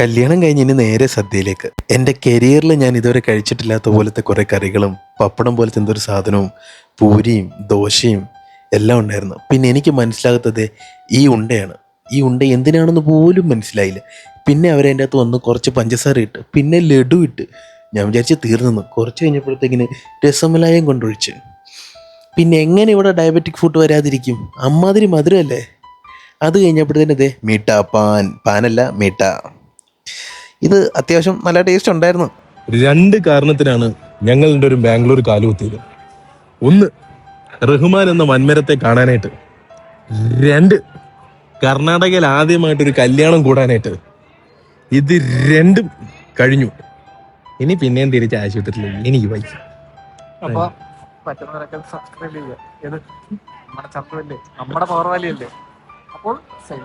കല്യാണം കഴിഞ്ഞ് ഇനി നേരെ സദ്യയിലേക്ക്. എന്റെ കരിയറിൽ ഞാൻ ഇതുവരെ കഴിച്ചിട്ടില്ലാത്ത പോലത്തെ കുറേ കറികളും പപ്പടം പോലത്തെ എന്തൊരു സാധനവും പൂരിയും ദോശയും എല്ലാം ഉണ്ടായിരുന്നു. പിന്നെ എനിക്ക് മനസ്സിലാകാത്തത് ഈ ഉണ്ടയാണ്. ഈ ഉണ്ട എന്തിനാണെന്ന് പോലും മനസ്സിലായില്ല. പിന്നെ അവരതിന്റെ അകത്ത് വന്ന് കുറച്ച് പഞ്ചസാര ഇട്ട് പിന്നെ ലഡു ഇട്ട് ഞാൻ വിചാരിച്ച് തീർന്നു കുറച്ച് കഴിഞ്ഞപ്പോഴത്തേക്കിന് രസമലായം കൊണ്ടൊഴിച്ച്. പിന്നെ എങ്ങനെ ഇവിടെ ഡയബറ്റിക് ഫുഡ് വരാതിരിക്കും? അമ്മാതിരി മധുരമല്ലേ? അത് കഴിഞ്ഞപ്പോഴത്തേനത് മീട്ട പാൻ. പാനല്ല മീട്ട. ഇത് അത്യാവശ്യം നല്ല ടേസ്റ്റ് ഉണ്ടായിരുന്നു. രണ്ട് കാരണത്തിനാണ് ഞങ്ങളുടെ ഒരു ബാംഗ്ലൂർ കാലുകുത്തിയത്. ഒന്ന് റഹ്മാൻ എന്ന വൻമരത്തെ കാണാനായിട്ട്. രണ്ട് കർണാടകയിൽ ആദ്യമായിട്ടൊരു കല്യാണം കൂടാനായിട്ട്. ഇത് രണ്ടും കഴിഞ്ഞു. ഇനി പിന്നെയും തിരിച്ച് ആശുപത്രിയിലേക്ക് എനിക്ക് വൈകി അപ്പൊ പറ്റുന്നവരൊക്കെ സബ്സ്ക്രൈബ് ചെയ്യുക. ഏത് നമ്മുടെ ചന്ദ്രല്ലേ നമ്മുടെ പവർ വാലിയല്ലേ അപ്പോൾ സൈൻ